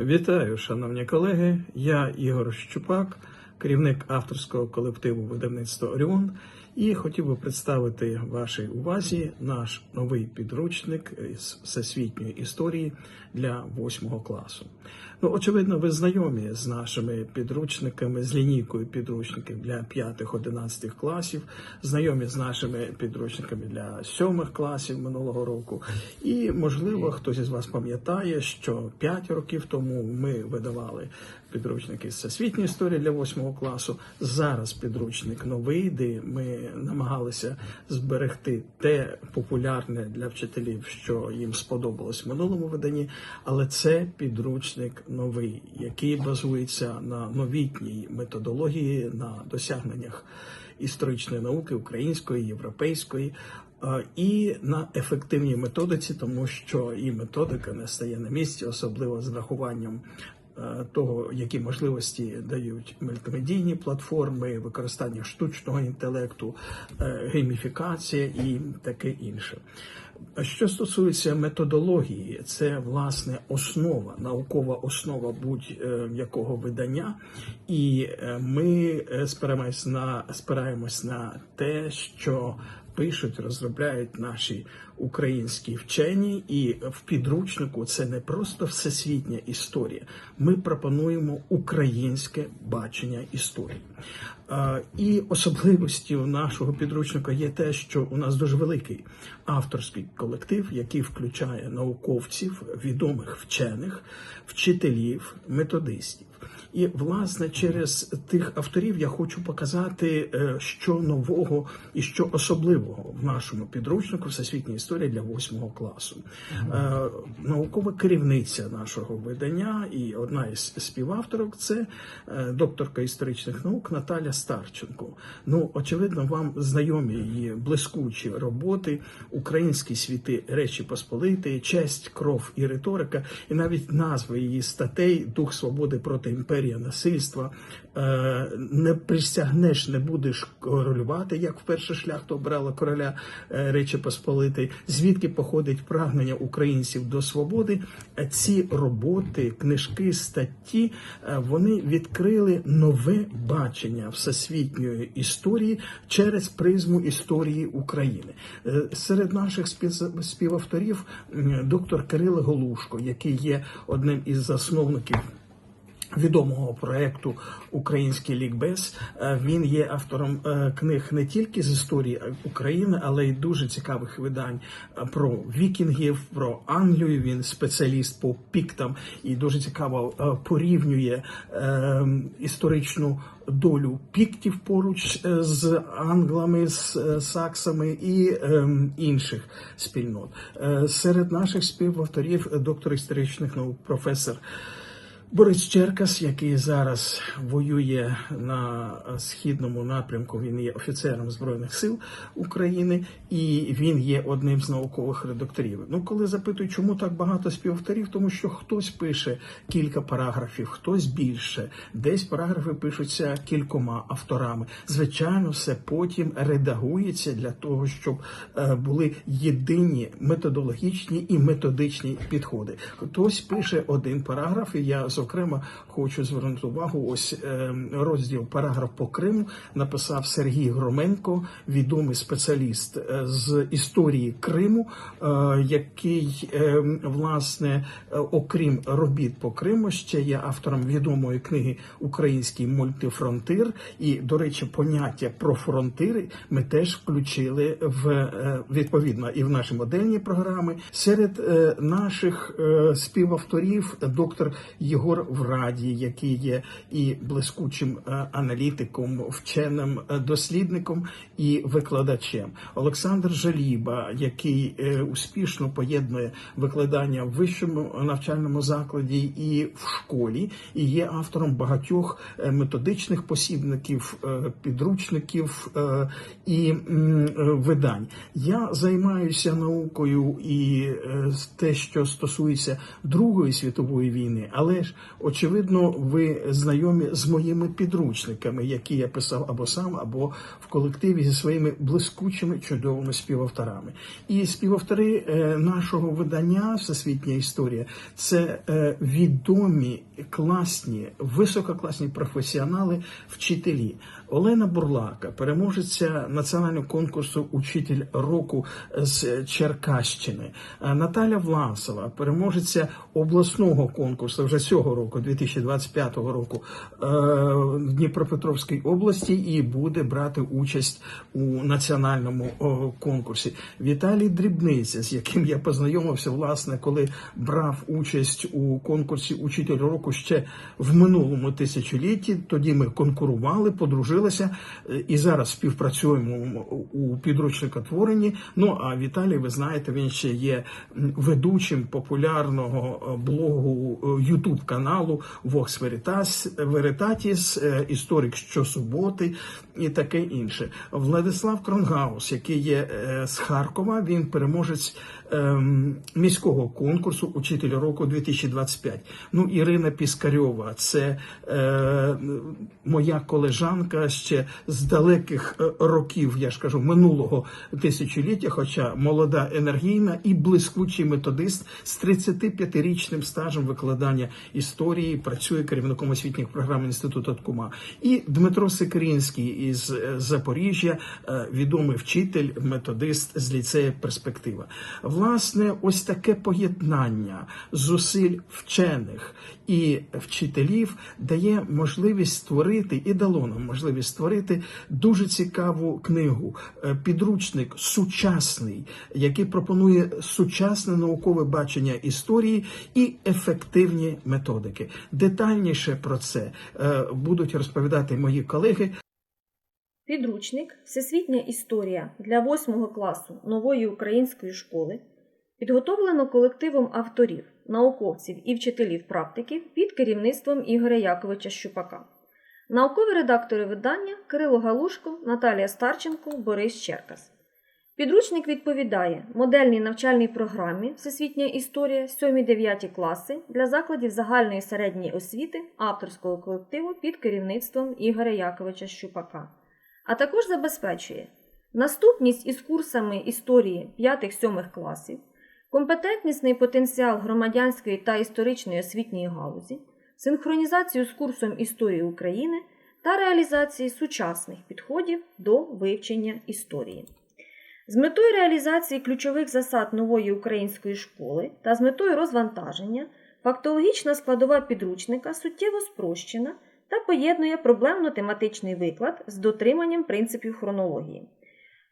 Вітаю, шановні колеги. Я Ігор Щупак, керівник авторського колективу видавництва Оріон, і хотів би представити вашій увазі наш новий підручник з всесвітньої історії для восьмого класу. Ну, очевидно, ви знайомі з нашими підручниками, з лінійкою підручників для 5-11 класів, знайомі з нашими підручниками для 7 класів минулого року. І, можливо, хтось із вас пам'ятає, що 5 років тому ми видавали підручники з всесвітньої історії для 8 класу. Зараз підручник новий, де ми намагалися зберегти те популярне для вчителів, що їм сподобалось в минулому виданні, але це підручник новий, який базується на новітній методології, на досягненнях історичної науки української, європейської. І на ефективній методиці, тому що і методика не стає на місці, особливо з врахуванням е, того, які можливості дають мультимедійні платформи, використання штучного інтелекту, е, гейміфікація і таке інше. Що стосується методології, це власне основа, наукова основа будь-якого видання, і е, ми е, спираємось на спираємось на те, що пишуть, розробляють наші українські вчені, і в підручнику це не просто всесвітня історія. Ми пропонуємо українське бачення історії. І особливістю нашого підручника є те, що у нас дуже великий авторський колектив, який включає науковців, відомих вчених, вчителів, методистів. І власне через тих авторів я хочу показати, е, що нового і що особливого в нашому підручнику Всесвітня історія для восьмого класу. Е, Наукова керівниця нашого видання і одна із співавторок це е, докторка історичних наук Наталя Старченко. Ну, очевидно, вам знайомі її блискучі роботи, українські світи Речі Посполитої, честь, кров і риторика, і навіть назви її статей Дух свободи проти імперія насильства. Е, Не присягнеш, не будеш королювати, як вперше шляхта обрала короля е, Речі Посполитої, звідки походить прагнення українців до свободи. Е, Ці роботи, книжки, статті, вони відкрили нове бачення всесвітньої історії через призму історії України. Серед наших спів- співавторів доктор Кирило Голушко, який є одним із засновників відомого проекту Український лікбез. Е, Він є автором е, книг не тільки з історії України, але й дуже цікавих видань е, про вікінгів, про Англію. Він спеціаліст по піктам і дуже цікаво порівнює історичну долю піктів поруч з англами, з саксами і інших спільнот. Серед наших співавторів доктор історичних наук, професор. Борис Черкас, який зараз воює на східному напрямку, він є офіцером збройних сил України, і він є одним з наукових редакторів. Ну, коли запитують, чому так багато співавторів, тому що хтось пише кілька параграфів, хтось більше, десь параграфи пишуться кількома авторами. Звичайно, все потім редагується для того, щоб е, були єдині методологічні і методичні підходи. Хтось пише один параграф, і я зокрема хочу звернути увагу. Ось е, розділ параграф по Криму написав Сергій Громенко, відомий спеціаліст е, з історії Криму, е, який власне, окрім робіт по Криму, ще є автором відомої книги Український мультифронтир. І, до речі, поняття про фронтири ми теж включили в відповідно і в наші модельні програми. Серед наших співавторів доктор Єгор Враді, який є і блискучим е, аналітиком, вченим е, дослідником і викладачем. Олександр Жаліба, який е, успішно поєднує викладання в вищому навчальному закладі і в школі, і є автором багатьох методичних посібників, підручників і видань. Я займаюся наукою і те, що стосується Другої світової війни, але ж Очевидно, ви знайомі з моїми підручниками, які я писав або сам, або в колективі зі своїми блискучими чудовими співавторами. І співавтори е, нашого видання Всесвітня історія це е, відомі, класні, висококласні професіонали, вчителі. Олена Бурлака, переможеця національного конкурсу Учитель року з Черкащини. Е, Наталя Власова, переможеця обласного конкурсу вже цього року, 2025 року, е, в Дніпропетровській області, і буде брати участь у національному конкурсі. Віталій Дрібниця, з яким я познайомився, власне, коли брав участь у конкурсі Учитель року ще в минулому тисячолітті. Тоді ми конкурували, подружилися е, і зараз співпрацюємо у підручникотворенні. Ну а Віталій, ви знаєте, він ще є ведучим популярного е, блогу Ютуб каналу Vox Veritatis, е, історик щосуботи і таке інше. Владислав Кронгаус, який є е, з Харкова, він переможець ем, міського конкурсу Учитель року 2025. Ну, Ірина Піскарьова, це е, моя колежанка ще з далеких е, років, я ж кажу, минулого тисячоліття, хоча молода, енергійна і блискучий методист з 35-річним стажем викладання історії, працює керівником освітніх програм інституту Ткума. І Дмитро Секирінський із е, Запоріжжя, е, відомий вчитель, методист з ліцею Перспектива. Власне, ось таке поєднання зусиль вчених і вчителів дає можливість створити і дало нам можливість створити дуже цікаву книгу, е, підручник сучасний, який пропонує сучасне наукове бачення історії і ефективні методики. Детальніше про це е, будуть розповідати мої колеги. Підручник Всесвітня історія для 8 класу нової української школи підготовлено колективом авторів, науковців і вчителів-практиків під керівництвом Ігоря Яковича Щупака. Наукові редактори видання Кирило Галушко, Наталія Старченко, Борис Черкас. Підручник відповідає модельній навчальній програмі Всесвітня історія 7-9 класи для закладів загальної середньої освіти авторського колективу під керівництвом Ігоря Яковича Щупака а також забезпечує наступність із курсами історії 5-7 класів, компетентнісний потенціал громадянської та історичної освітньої галузі, синхронізацію з курсом історії України та реалізації сучасних підходів до вивчення історії. З метою реалізації ключових засад нової української школи та з метою розвантаження фактологічна складова підручника суттєво спрощена та поєднує проблемно-тематичний виклад з дотриманням принципів хронології.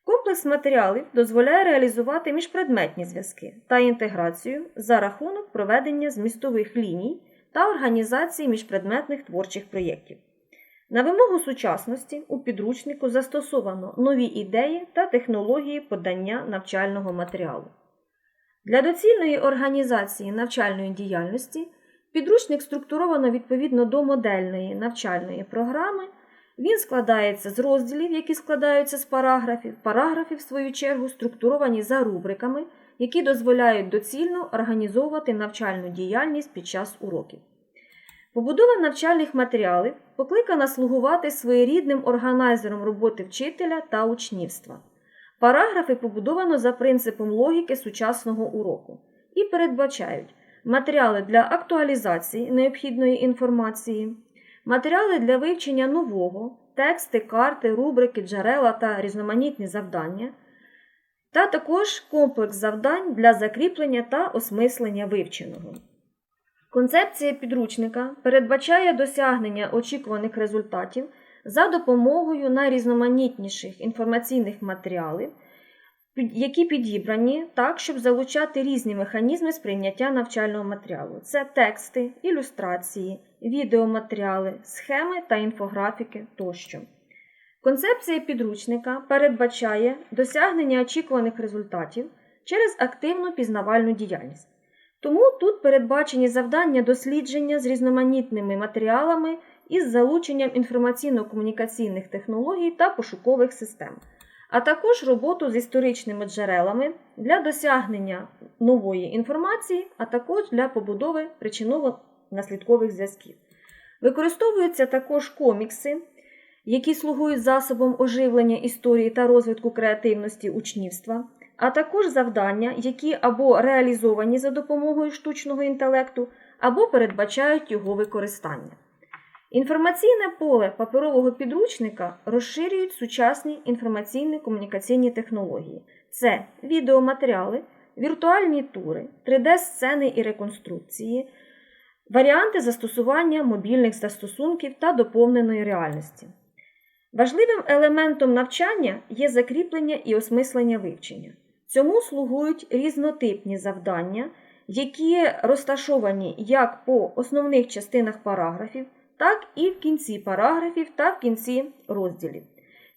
Комплекс матеріалів дозволяє реалізувати міжпредметні зв'язки та інтеграцію за рахунок проведення змістових ліній та організації міжпредметних творчих проєктів. На вимогу сучасності у підручнику застосовано нові ідеї та технології подання навчального матеріалу. Для доцільної організації навчальної діяльності підручник структуровано відповідно до модельної навчальної програми. Він складається з розділів, які складаються з параграфів. Параграфи, в свою чергу, структуровані за рубриками, які дозволяють доцільно організовувати навчальну діяльність під час уроків. Побудова навчальних матеріалів покликана слугувати своєрідним органайзером роботи вчителя та учнівства. Параграфи побудовано за принципом логіки сучасного уроку і передбачають матеріали для актуалізації необхідної інформації, матеріали для вивчення нового, тексти, карти, рубрики, джерела та різноманітні завдання, та також комплекс завдань для закріплення та осмислення вивченого. Концепція підручника передбачає досягнення очікуваних результатів за допомогою найрізноманітніших інформаційних матеріалів, які підібрані так, щоб залучати різні механізми сприйняття навчального матеріалу. Це тексти, ілюстрації, відеоматеріали, схеми та інфографіки тощо. Концепція підручника передбачає досягнення очікуваних результатів через активну пізнавальну діяльність. Тому тут передбачені завдання дослідження з різноманітними матеріалами із залученням інформаційно-комунікаційних технологій та пошукових систем, а також роботу з історичними джерелами для досягнення нової інформації, а також для побудови причиново наслідкових зв'язків. Використовуються також комікси, які слугують засобом оживлення історії та розвитку креативності учнівства, а також завдання, які або реалізовані за допомогою штучного інтелекту, або передбачають його використання. Інформаційне поле паперового підручника розширюють сучасні інформаційно-комунікаційні технології. Це відеоматеріали, віртуальні тури, 3D-сцени і реконструкції, варіанти застосування мобільних застосунків та доповненої реальності. Важливим елементом навчання є закріплення і осмислення вивчення. Цьому слугують різнотипні завдання, які розташовані як по основних частинах параграфів, так і в кінці параграфів та в кінці розділів.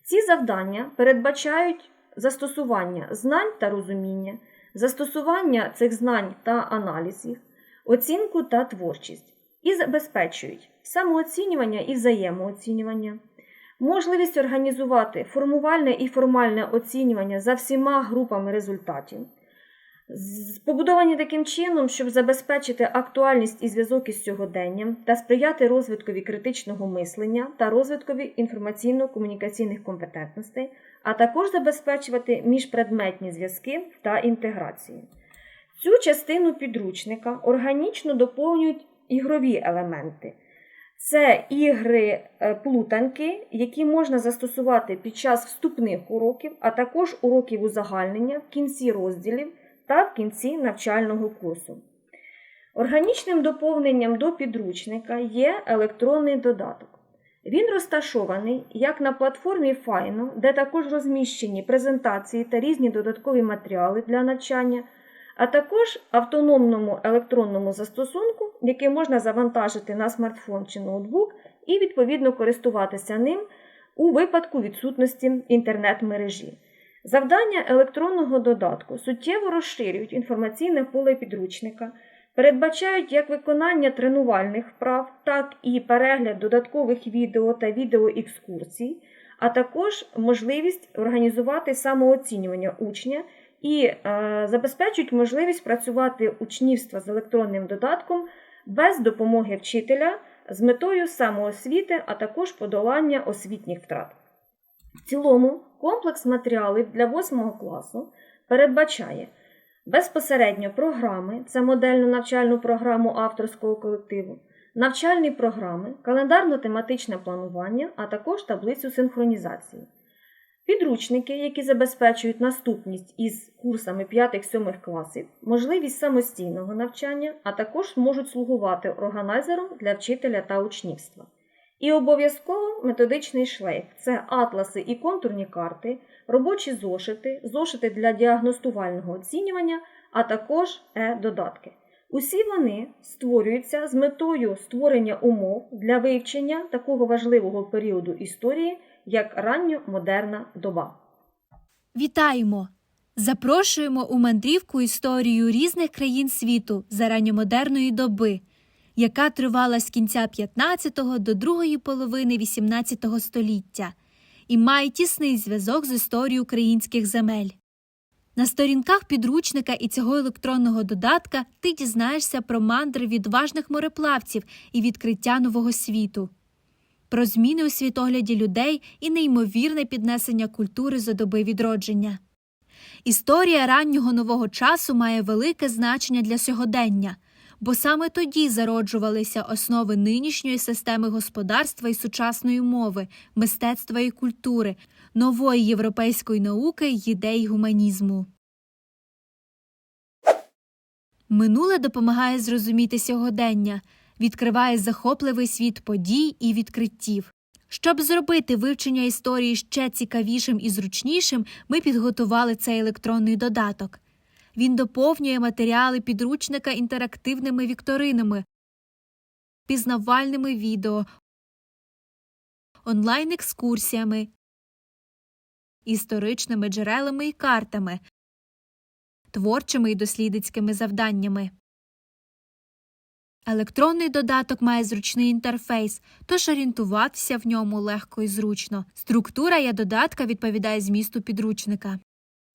Ці завдання передбачають застосування знань та розуміння, застосування цих знань та аналіз їх, оцінку та творчість і забезпечують самооцінювання і взаємооцінювання, можливість організувати формувальне і формальне оцінювання за всіма групами результатів, побудовані таким чином, щоб забезпечити актуальність і зв'язок із сьогоденням та сприяти розвиткові критичного мислення та розвиткові інформаційно-комунікаційних компетентностей, а також забезпечувати міжпредметні зв'язки та інтеграцію. Цю частину підручника органічно доповнюють ігрові елементи. Це ігри е, плутанки, які можна застосувати під час вступних уроків, а також уроків узагальнення в кінці розділів та в кінці навчального курсу. Органічним доповненням до підручника є електронний додаток. Він розташований як на платформі Файно, де також розміщені презентації та різні додаткові матеріали для навчання, а також автономному електронному застосунку, який можна завантажити на смартфон чи ноутбук і відповідно користуватися ним у випадку відсутності інтернет-мережі. Завдання електронного додатку суттєво розширюють інформаційне поле підручника, передбачають як виконання тренувальних вправ, так і перегляд додаткових відео та відеоекскурсій, а також можливість організувати самооцінювання учня і е, забезпечують можливість працювати учнівства з електронним додатком без допомоги вчителя з метою самоосвіти, а також подолання освітніх втрат. В цілому, комплекс матеріалів для 8 класу передбачає безпосередньо програми, це модельну навчальну програму авторського колективу, навчальні програми, календарно-тематичне планування, а також таблицю синхронізації. Підручники, які забезпечують наступність із курсами 5-7 класів, можливість самостійного навчання, а також можуть слугувати органайзером для вчителя та учнівства. І обов'язково методичний шлейф це атласи і контурні карти, робочі зошити, зошити для діагностувального оцінювання, а також е-додатки. Усі вони створюються з метою створення умов для вивчення такого важливого періоду історії, як ранньомодерна доба. Вітаємо! Запрошуємо у мандрівку історію різних країн світу за ранньомодерної доби, яка тривала з кінця 15-го до другої половини 18 століття і має тісний зв'язок з історією українських земель. На сторінках підручника і цього електронного додатка ти дізнаєшся про мандри відважних мореплавців і відкриття нового світу, про зміни у світогляді людей і неймовірне піднесення культури за доби відродження. Історія раннього нового часу має велике значення для сьогодення, бо саме тоді зароджувалися основи нинішньої системи господарства і сучасної мови, мистецтва і культури, нової європейської науки й ідей гуманізму. Минуле допомагає зрозуміти сьогодення, відкриває захопливий світ подій і відкриттів. Щоб зробити вивчення історії ще цікавішим і зручнішим, ми підготували цей електронний додаток. Він доповнює матеріали підручника інтерактивними вікторинами, пізнавальними відео, онлайн-екскурсіями, історичними джерелами і картами, творчими і дослідницькими завданнями. Електронний додаток має зручний інтерфейс, тож орієнтуватися в ньому легко і зручно. Структура я додатка відповідає змісту підручника.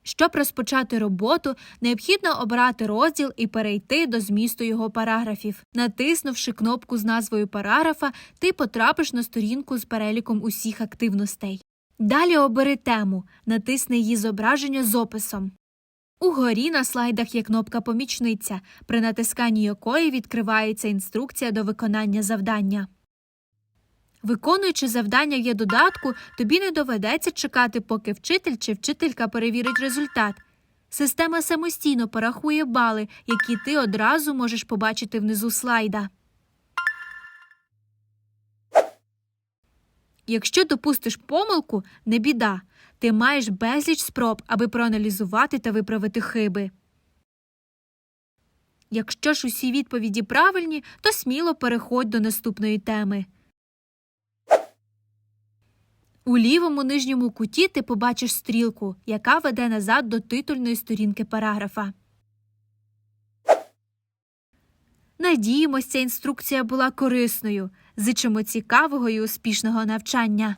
Щоб розпочати роботу, необхідно обрати розділ і перейти до змісту його параграфів. Натиснувши кнопку з назвою параграфа, ти потрапиш на сторінку з переліком усіх активностей. Далі обери тему, натисни її зображення з описом. Угорі на слайдах є кнопка Помічниця, при натисканні якої відкривається інструкція до виконання завдання. Виконуючи завдання є додатку, тобі не доведеться чекати, поки вчитель чи вчителька перевірить результат. Система самостійно порахує бали, які ти одразу можеш побачити внизу слайда. Якщо допустиш помилку, не біда. Ти маєш безліч спроб, аби проаналізувати та виправити хиби. Якщо ж усі відповіді правильні, то сміло переходь до наступної теми. У лівому нижньому куті ти побачиш стрілку, яка веде назад до титульної сторінки параграфа. Надіємося, інструкція була корисною. Зичимо цікавого і успішного навчання.